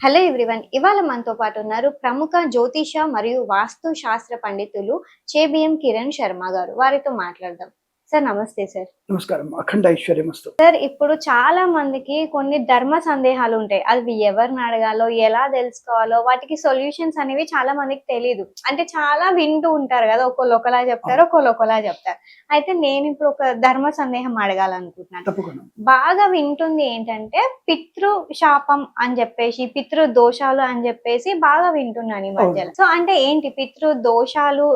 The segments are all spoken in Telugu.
హలో ఎవ్రీవన్ ఇవాళ మనతో పాటు ఉన్నారు ప్రముఖ జ్యోతిష మరియు వాస్తు శాస్త్ర పండితులు చేబిఎం కిరణ్ శర్మ గారు. వారితో మాట్లాడదాం. సార్ నమస్తే సార్. నమస్కారం. అఖండ ఐశ్వర్యమస్తు సార్ ఇప్పుడు చాలా మందికి కొన్ని ధర్మ సందేహాలు ఉంటాయి. అవి ఎవరిని అడగాలో ఎలా తెలుసుకోవాలో వాటికి సొల్యూషన్స్ అనేవి చాలా మందికి తెలియదు అంటే చాలా వింటూ ఉంటారు కదా ఒక్కొక్కరు ఒకలా చెప్తారు ఒక్కొక్కరు ఒకలా చెప్తారు. అయితే నేను ఇప్పుడు ఒక ధర్మ సందేహం అడగాలనుకుంటున్నాను. బాగా వింటుంది ఏంటంటే పితృ శాపం అని చెప్పేసి పితృ దోషాలు అని చెప్పేసి బాగా వింటున్నాను ఈ మధ్యలో. సో అంటే ఏంటి? పితృ దోషాలు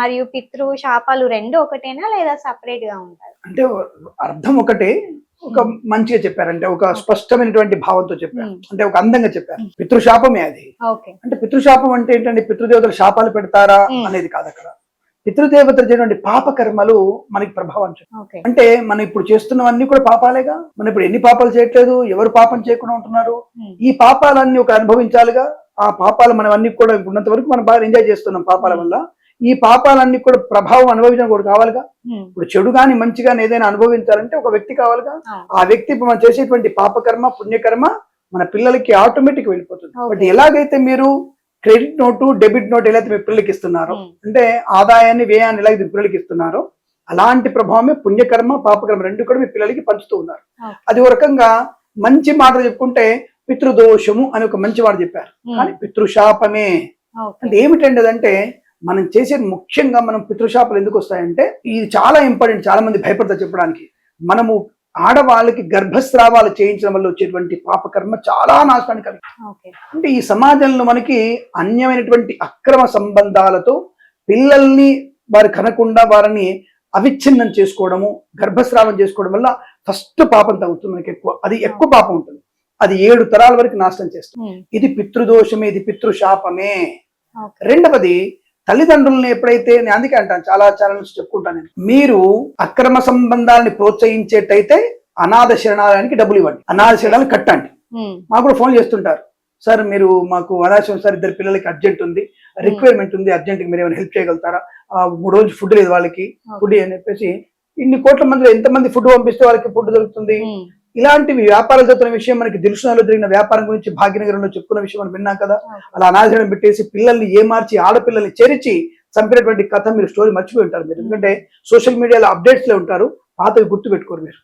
మరియు పితృ శాపాలు రెండు ఒకటేనా లేదా సపరేట్? గా ఉంటారు. అంటే అర్థం ఒకటే ఒక మంచిగా చెప్పారంటే ఒక స్పష్టమైనటువంటి భావంతో చెప్పారు. Hmm. అంటే ఒక అందంగా చెప్పారు. పితృశాపమే అది. అంటే పితృశాపం అంటే ఏంటంటే పితృదేవతలు శాపాలు పెడతారా Hmm. అనేది కాదు అక్కడ. పితృదేవతలు చేసినటువంటి పాపకర్మలు మనకి ప్రభావం అంటే మనం ఇప్పుడు చేస్తున్నవన్నీ కూడా పాపాలేగా? మనం ఇప్పుడు ఎన్ని పాపాలు చేయట్లేదు? ఎవరు పాపం చేయకుండా ఉంటున్నారు? Hmm. ఈ పాపాలన్నీ ఒక అనుభవించాలిగా? ఆ పాపాలు మనం అన్ని కూడా ఉన్నంత వరకు మనం బాగా ఎంజాయ్ చేస్తున్నాం పాపాల వల్ల. ఈ పాపాలన్నీ కూడా ప్రభావం అనుభవించడం కూడా కావాలిగా. ఇప్పుడు చెడు గాని మంచి గాని ఏదైనా అనుభవించాలంటే ఒక వ్యక్తి కావాలిగా. ఆ వ్యక్తి మనం చేసేటువంటి పాపకర్మ పుణ్యకర్మ మన పిల్లలకి ఆటోమేటిక్ వెళ్ళిపోతుంది. బట్ ఎలాగైతే మీరు క్రెడిట్ నోటు డెబిట్ నోట్ ఎలా అయితే మీ పిల్లలకి ఇస్తున్నారో. అంటే ఆదాయాన్ని వ్యయాన్ని ఎలాగైతే మీ పిల్లలకి ఇస్తున్నారో అలాంటి ప్రభావమే పుణ్యకర్మ పాపకర్మ రెండు కూడా మీ పిల్లలకి పంచుతూ ఉన్నారు. అది ఒక రకంగా మంచి మాటలు చెప్పుకుంటే పితృదోషము అని ఒక మంచి మాట చెప్పారు. కానీ పితృశాపమే అంటే ఏమిటండి అదంటే మనం చేసేది ముఖ్యంగా మనం పితృశాపాలు ఎందుకు వస్తాయంటే ఇది చాలా ఇంపార్టెంట్ చాలా మంది భయపడతారు చెప్పడానికి. మనము ఆడవాళ్ళకి గర్భస్రావాలు చేయించడం వల్ల వచ్చేటువంటి పాపకర్మ చాలా నాశనానికి కలిగి అంటే ఈ సమాజంలో మనకి అన్యమైనటువంటి అక్రమ సంబంధాలతో పిల్లల్ని వారు కనకుండా వారిని అవిచ్ఛిన్నం చేసుకోవడము గర్భస్రావం చేసుకోవడం వల్ల ఫస్ట్ పాపం తగ్గుతుంది మనకి ఎక్కువ. అది ఎక్కువ పాపం ఉంటుంది. అది ఏడు తరాల వరకు నాశనం చేస్తుంది. ఇది పితృదోషమే ఇది పితృశాపమే. రెండవది తల్లిదండ్రులను ఎప్పుడైతే నేను అందుకే అంటాను చాలా ఛానల్స్ చెప్పుకుంటాను నేను మీరు అక్రమ సంబంధాలని ప్రోత్సహించేటైతే అనాథ శరణాలయానికి డబ్బులు ఇవ్వండి. అనాథ శరణాలను కట్టండి. Hmm. మాకు కూడా ఫోన్ చేస్తుంటారు. సార్ మీరు మాకు అనాథ సార్ ఇద్దరు పిల్లలకి అర్జెంట్ ఉంది. రిక్వైర్మెంట్ ఉంది అర్జెంట్ మీరు ఏమైనా హెల్ప్ చేయగలుగుతారా? మూడు రోజులు ఫుడ్ లేదు వాళ్ళకి. ఫుడ్ అని చెప్పేసి ఇన్ని కోట్ల మందిలో ఎంతమంది ఫుడ్ పంపిస్తే వాళ్ళకి ఫుడ్ దొరుకుతుంది? Hmm. ఇలాంటివి వ్యాపారాలు జరుగుతున్న విషయం మనకి దిల్సునాలో జరిగిన వ్యాపారం గురించి భాగ్యనగరంలో చెప్పుకున్న విషయం మనం విన్నాం కదా. అలా అనాథడం పెట్టేసి పిల్లల్ని ఏమార్చి ఆడపిల్లల్ని చేర్చి చంపినటువంటి కథ మీరు స్టోరీ మర్చిపోయి ఉంటారు మీరు. ఎందుకంటే సోషల్ మీడియాలో అప్డేట్స్లో ఉంటారు పాతవి గుర్తు పెట్టుకోరు మీరు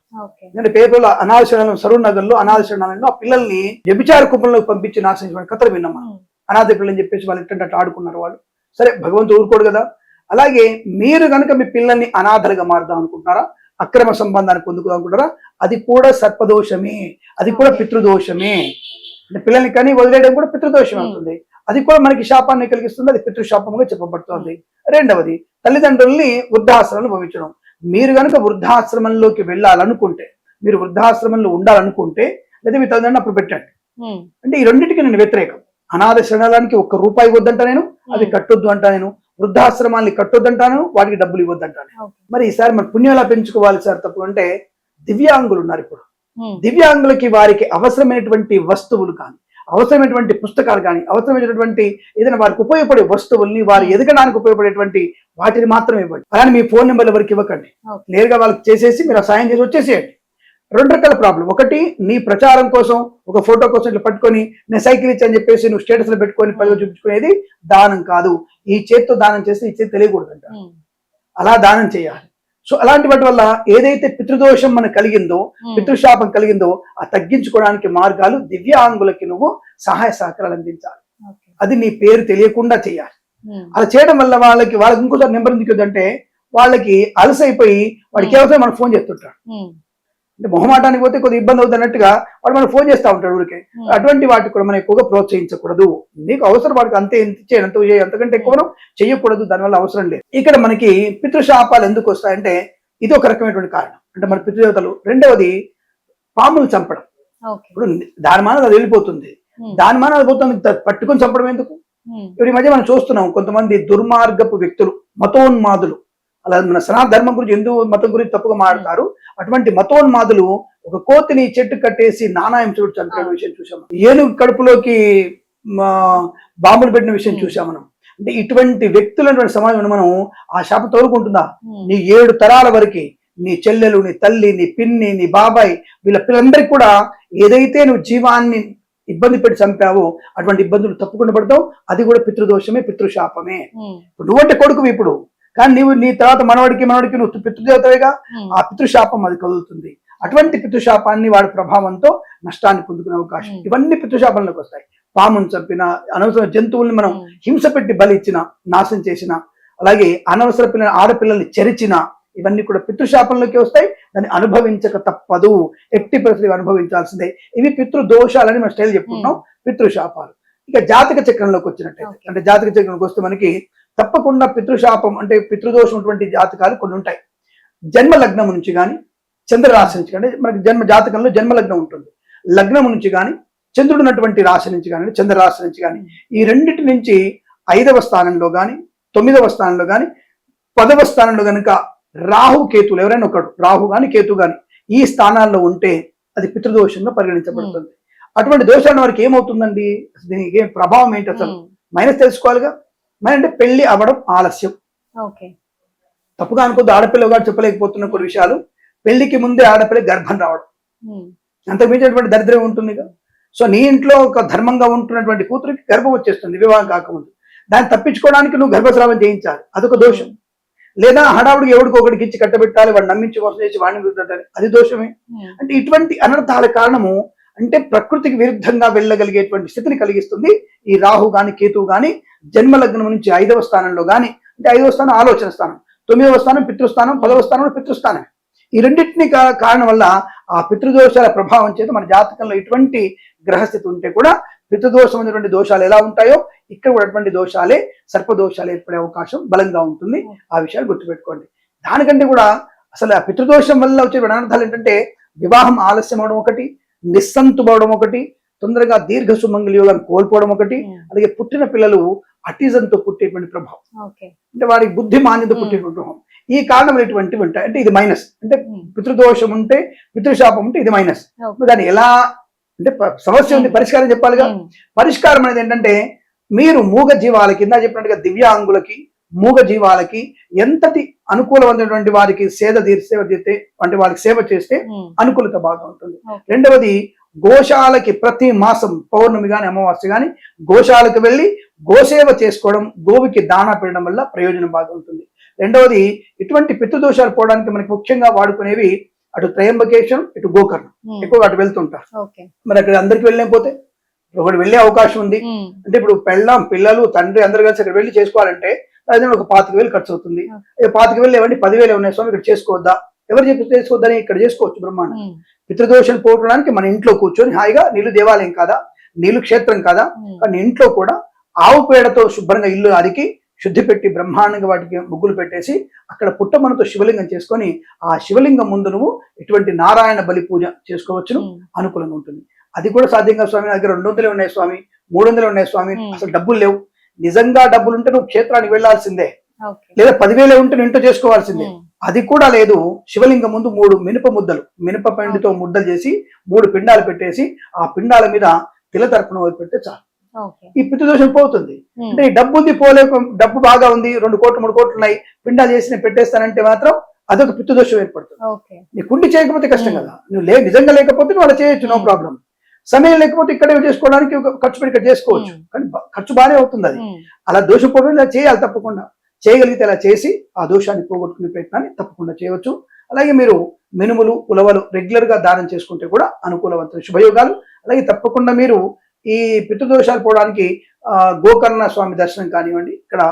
ఎందుకంటే పేపర్లో అనాథ శరణాలయం సరూర్ నగర్లో అనాథ శరణాలయంలో ఆ పిల్లల్ని వ్యభిచార కుప్పంలోకి పంపించి నాశనం కథలు విన్నాం మనం. అనాథ పిల్లలని చెప్పేసి వాళ్ళు ఎట్టంటే అట్లా ఆడుకున్నారు వాళ్ళు. సరే భగవంతుడు ఊరుకోడు కదా. అలాగే మీరు కనుక మీ పిల్లల్ని అనాథలుగా మారుదాం అనుకుంటున్నారా? అక్రమ సంబంధాన్ని పొందుకుందాం అనుకుంటారా? అది కూడా సర్పదోషమే. అది కూడా. పితృదోషమే. అంటే పిల్లల్ని కానీ వదిలేయడం కూడా పితృదోషం. అవుతుంది. అది కూడా మనకి శాపాన్ని కలిగిస్తుంది. అది పితృశాపంగా చెప్పబడుతుంది. రెండవది తల్లిదండ్రుల్ని వృద్ధాశ్రమంలో భవించడం మీరు కనుక వృద్ధాశ్రమంలోకి వెళ్ళాలనుకుంటే మీరు వృద్ధాశ్రమంలో ఉండాలనుకుంటే లేదా మీ తల్లిదండ్రులు అప్పుడు పెట్టండి. అంటే ఈ రెండింటికి నేను వ్యతిరేకం. అనాథ శరణాలయానికి ఒక్క రూపాయి ఇవ్వద్దంట నేను అవి. కట్టొద్దు అంటా నేను వృద్ధాశ్రమాల్ని కట్టొద్దంటాను వాటికి డబ్బులు ఇవ్వద్దంటాను. మరి ఈసారి మన పుణ్యం ఎలా పెంచుకోవాలి సార్ తప్పు అంటే దివ్యాంగులు ఉన్నారు ఇప్పుడు. దివ్యాంగులకి వారికి అవసరమైనటువంటి వస్తువులు కానీ అవసరమైనటువంటి పుస్తకాలు కానీ అవసరమైనటువంటి ఏదైనా వారికి ఉపయోగపడే వస్తువుల్ని వారు ఎదగడానికి ఉపయోగపడేటువంటి వాటిని మాత్రమే ఇవ్వండి అలానే మీ ఫోన్ నెంబర్ ఎవరికి ఇవ్వకండి. నేరుగా వాళ్ళకి చేసేసి మీరు సాయం చేసి వచ్చేసేయండి రెండు రకాల ప్రాబ్లం ఒకటి నీ ప్రచారం కోసం ఒక ఫోటో కోసం ఇట్లా పట్టుకొని నేను సైకిల్ ఇచ్చని చెప్పేసి నువ్వు స్టేటస్లో పెట్టుకొని పదిగా చూపించుకునేది దానం కాదు ఈ చేత్తో దానం చేస్తే ఈ చేతి తెలియకూడదంట. అలా దానం చేయాలి సో అలాంటి వాటి వల్ల ఏదైతే పితృదోషం మనకు కలిగిందో. పితృశాపం కలిగిందో ఆ తగ్గించుకోవడానికి మార్గాలు దివ్యాంగులకి నువ్వు సహాయ సహకారాలు అందించాలి. అది నీ పేరు తెలియకుండా చేయాలి. అలా చేయడం వల్ల వాళ్ళకి వాళ్ళకి ఇంకోసారి నెంబర్ ఎందుకు అంటే వాళ్ళకి అలసైపోయి వాడికి అవసరం మనకు ఫోన్ చేస్తుంటాడు. అంటే మొహమాటానికి పోతే కొద్దిగా ఇబ్బంది అవుతుంది అన్నట్టుగా వాడు మనకు ఫోన్ చేస్తూ ఉంటాడు ఊరికే. అటువంటి వాటికి కూడా మనం ఎక్కువగా ప్రోత్సహించకూడదు. నీకు అవసరం వాడికి అంతే ఎంత ఇచ్చేయండి అంత చేయ అంతకంటే ఎక్కువ మనం చెయ్యకూడదు దానివల్ల అవసరం లేదు. ఇక్కడ మనకి పితృశాపాలు ఎందుకు వస్తాయంటే ఇది ఒక రకమైనటువంటి కారణం. అంటే మన పితృదేవతలు. రెండవది పాములు చంపడం. ఇప్పుడు దాని మాన అది వెళ్ళిపోతుంది. దాని మాన అది పోతుంది పట్టుకొని చంపడం ఎందుకు. ఇప్పుడు ఈ మధ్య మనం చూస్తున్నాం కొంతమంది దుర్మార్గపు వ్యక్తులు మతోన్మాదులు. అలా మన సనాతన ధర్మం గురించి హిందూ మతం గురించి తప్పుగా మాట్లాడతారు. అటువంటి మతోన్మాదులు ఒక కోతిని చెట్టు కట్టేసి నానాయం చూడు చంపిన విషయం చూసాం ఏనుగు కడుపులోకి బాంబులు పెట్టిన విషయం చూసాం మనం. అంటే ఇటువంటి వ్యక్తులైన సమాజంలో మనం ఆ శాపం తోలుకుంటుందా. నీ ఏడు తరాల వరకు నీ చెల్లెలు నీ తల్లి నీ పిన్ని నీ బాబాయ్ వీళ్ళ పిల్లలందరికీ కూడా ఏదైతే నువ్వు జీవాన్ని ఇబ్బంది పెట్టి చంపావో అటువంటి ఇబ్బందులు తప్పకుండా పడతావు. అది కూడా పితృదోషమే పితృశాపమే. నువ్వంటే కొడుకు ఇప్పుడు. కానీ నీవు నీ తర్వాత మనవడికి మనవడికి నువ్వు పితృదేవతవేగా? ఆ పితృశాపం అది కదులుతుంది. అటువంటి పితృశాపాన్ని వాడి ప్రభావంతో నష్టాన్ని పొందుకునే అవకాశం. ఇవన్నీ పితృశాపంలోకి వస్తాయి. పామును చంపిన అనవసర జంతువుల్ని మనం హింస పెట్టి బలి ఇచ్చిన నాశనం చేసిన అలాగే అనవసర పిల్లల ఆడపిల్లల్ని చెరిచిన ఇవన్నీ కూడా పితృశాపంలోకి వస్తాయి. దాన్ని అనుభవించక తప్పదు. ఎట్టి పరిస్థితి అనుభవించాల్సిందే. ఇవి పితృ దోషాలని మనం స్టైల్ చెప్పుకుంటున్నాం. పితృశాపాలు. ఇక జాతక చక్రంలోకి వచ్చినట్టయితే. అంటే జాతక చక్రంలోకి వస్తే మనకి తప్పకుండా పితృశాపం అంటే పితృదోషం ఉన్నటువంటి జాతకాలు కొన్ని ఉంటాయి. జన్మ లగ్నం నుంచి కానీ చంద్రరాశి నుంచి కానీ మనకి జన్మ జాతకంలో జన్మ లగ్నం ఉంటుంది. లగ్నం నుంచి కానీ చంద్రుడు ఉన్నటువంటి రాశి నుంచి కానీ చంద్రరాశి నుంచి కానీ ఈ రెండిటి నుంచి ఐదవ స్థానంలో కానీ తొమ్మిదవ స్థానంలో కానీ పదవ స్థానంలో కనుక రాహు కేతులు ఎవరైనా ఒకడు రాహు కానీ కేతు కానీ ఈ స్థానాల్లో ఉంటే అది పితృదోషంగా పరిగణించబడుతుంది. అటువంటి దోషాల వారికి ఏమవుతుందండి? దీనికి ఏం ప్రభావం ఏంటి అసలు? మైనస్ తెలుసుకోవాలిగా? మరి అంటే పెళ్ళి అవ్వడం ఆలస్యం. తప్పుగా అనుకోద్దు ఆడపిల్ల గారు చెప్పలేకపోతున్న కొన్ని విషయాలు. పెళ్ళికి ముందే ఆడపిల్ల గర్భం రావడం. అంతకు మించినటువంటి దరిద్రం ఉంటుందిగా. సో నీ ఇంట్లో ఒక ధర్మంగా ఉంటున్నటువంటి కూతురికి గర్భం వచ్చేస్తుంది వివాహం కాకముందు. దాన్ని తప్పించుకోవడానికి నువ్వు గర్భస్రావం చేయించాలి. అదొక దోషం. లేదా హడావుడికి ఎవడికి ఒకటికి ఇచ్చి కట్టబెట్టాలి వాడు నమ్మించి మోసం చేసి వాడిని అది దోషమే. అంటే ఇటువంటి అనర్థాల కారణము అంటే ప్రకృతికి విరుద్ధంగా వెళ్ళగలిగేటువంటి స్థితిని కలిగిస్తుంది. ఈ రాహు గాని కేతువు గాని జన్మలగ్నం నుంచి ఐదవ స్థానంలో గాని అంటే ఐదవ స్థానం ఆలోచన స్థానం తొమ్మిదవ స్థానం పితృస్థానం పదవ స్థానం పితృస్థానం. ఈ రెండింటిని కారణం వల్ల ఆ పితృదోషాల ప్రభావం చేత మన జాతకంలో ఇటువంటి గ్రహస్థితి ఉంటే కూడా పితృదోషం అనేటువంటి దోషాలు ఎలా ఉంటాయో ఇక్కడ కూడా అటువంటి దోషాలే సర్పదోషాలు ఏర్పడే అవకాశం బలంగా ఉంటుంది. ఆ విషయాలు గుర్తుపెట్టుకోండి. దానికంటే కూడా అసలు ఆ పితృదోషం వల్ల వచ్చే అనర్థాలు ఏంటంటే వివాహం ఆలస్యం అవడం ఒకటి నిస్సంతుబవడం ఒకటి తొందరగా దీర్ఘ సుమంగళ యోగాన్ని కోల్పోవడం ఒకటి అలాగే పుట్టిన పిల్లలు అటిజంతో పుట్టేటువంటి ప్రభావం. అంటే వారికి బుద్ధి మాన్యత Hmm. పుట్టేటువంటి ప్రభావం. ఈ కారణమైనటువంటివి ఉంటాయి. అంటే ఇది మైనస్. అంటే ఉమ్, పితృదోషం ఉంటే పితృశాపం ఉంటే ఇది మైనస్. దాన్ని ఎలా అంటే సమస్య ఉంది Hmm. పరిష్కారం చెప్పాలిగా? ఉమ్, పరిష్కారం అనేది ఏంటంటే మీరు మూగ జీవాలకి ఇందా చెప్పినట్టుగా దివ్యాంగులకి మూగ జీవాలకి ఎంతటి అనుకూలమైనటువంటి వారికి సేద తీర్ సేవ చేస్తే అంటే వాళ్ళకి సేవ చేస్తే అనుకూలత బాగా ఉంటుంది. రెండవది గోశాలకి ప్రతి మాసం పౌర్ణమి గాని అమావాస్య గాని గోశాలకు వెళ్ళి గోసేవ చేసుకోవడం గోవుకి దానా పెట్టడం వల్ల ప్రయోజనం బాగా ఉంటుంది. రెండవది ఇటువంటి పితృదోషాలు పోవడానికి మనకి ముఖ్యంగా వాడుకునేవి అటు త్రయంబకేశం ఇటు గోకర్ణం. ఎక్కువగా అటు వెళ్తుంటారు. మరి అక్కడ అందరికి వెళ్ళలేకపోతే? ఒకటి వెళ్ళే అవకాశం ఉంది. అంటే ఇప్పుడు పెళ్ళాం పిల్లలు తండ్రి అందరు కలిసి అక్కడ వెళ్ళి చేసుకోవాలంటే అదే ఒక పాతిక వేలు ఖర్చు అవుతుంది పాతిక వేలు ఏమండి పదివేలు ఉన్నాయి స్వామి ఇక్కడ చేసుకోవద్దా? ఎవరు చెప్పి చేసుకోవద్దని ఇక్కడ చేసుకోవచ్చు బ్రహ్మాండం. పితృదోషం పోవడానికి మన ఇంట్లో కూర్చొని హాయిగా నీళ్ళు దేవాలయం కాదా? నీళ్ళు క్షేత్రం కాదా? కానీ ఇంట్లో కూడా ఆవు పేడతో శుభ్రంగా ఇల్లు అరికి శుద్ధి పెట్టి బ్రహ్మాండంగా వాటికి ముగ్గులు పెట్టేసి అక్కడ పుట్టమనతో శివలింగం చేసుకొని ఆ శివలింగం ముందు నువ్వు ఇటువంటి నారాయణ బలి పూజ చేసుకోవచ్చును అనుకూలంగా ఉంటుంది. అది కూడా సాధ్యంగా స్వామి నా దగ్గర రెండు వందలే ఉన్నాయి స్వామి మూడు వందలు ఉన్నాయి స్వామి. అసలు డబ్బులు లేవు. నిజంగా డబ్బులు ఉంటే నువ్వు క్షేత్రానికి వెళ్ళాల్సిందే. ఓకే. లేదా పదివేలే ఉంటే ఇంట్లో చేసుకోవాల్సిందే. అది కూడా లేదు. శివలింగం ముందు మూడు మినప ముద్దలు మినప పిండితో ముద్దలు చేసి మూడు పిండాలు పెట్టేసి ఆ పిండాల మీద తిల తర్పణ వదిలిపెడితే చాలు. ఈ పితృదోషం పోతుంది. అంటే ఈ డబ్బు ఉంది పోలేక డబ్బు బాగా ఉంది రెండు కోట్లు మూడు కోట్లు ఉన్నాయి పిండాలు చేసి నేను పెట్టేస్తానంటే మాత్రం అదొక పితృదోషం ఏర్పడుతుంది. నీ కుండి చేయకపోతే కష్టం. కదా. నువ్వు లే నిజంగా లేకపోతే నువ్వు అలా చేయొచ్చు నో. ప్రాబ్లం. సమయం లేకపోతే ఇక్కడే చేసుకోవడానికి ఒక ఖర్చు పెట్టి ఇక్కడ చేసుకోవచ్చు. కానీ ఖర్చు బాగానే అవుతుంది అది అలా దోషం పోవడం ఇలా చేయాలి తప్పకుండా. చేయగలిగితే అలా చేసి ఆ దోషాన్ని పోగొట్టుకునే ప్రయత్నాన్ని తప్పకుండా చేయవచ్చు. అలాగే మీరు మినుములు ఉలవలు రెగ్యులర్గా దానం చేసుకుంటే కూడా అనుకూలవంతమైన శుభయోగాలు. అలాగే తప్పకుండా మీరు ఈ పితృదోషాలు పోవడానికి గోకర్ణ స్వామి దర్శనం కానివ్వండి ఇక్కడ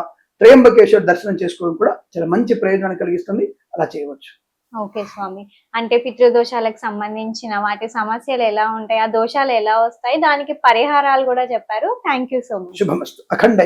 త్రయంబకేశ్వర దర్శనం చేసుకోవడం కూడా చాలా మంచి ప్రయోజనాన్ని కలిగిస్తుంది. అలా చేయవచ్చు. ఓకే స్వామి. అంటే పితృదోషాలకు సంబంధించిన వాటి సమస్యలు ఎలా ఉంటాయి ఆ దోషాలు ఎలా వస్తాయి దానికి పరిహారాలు కూడా చెప్పారు. Thank you so much Subhamastu. Akhanda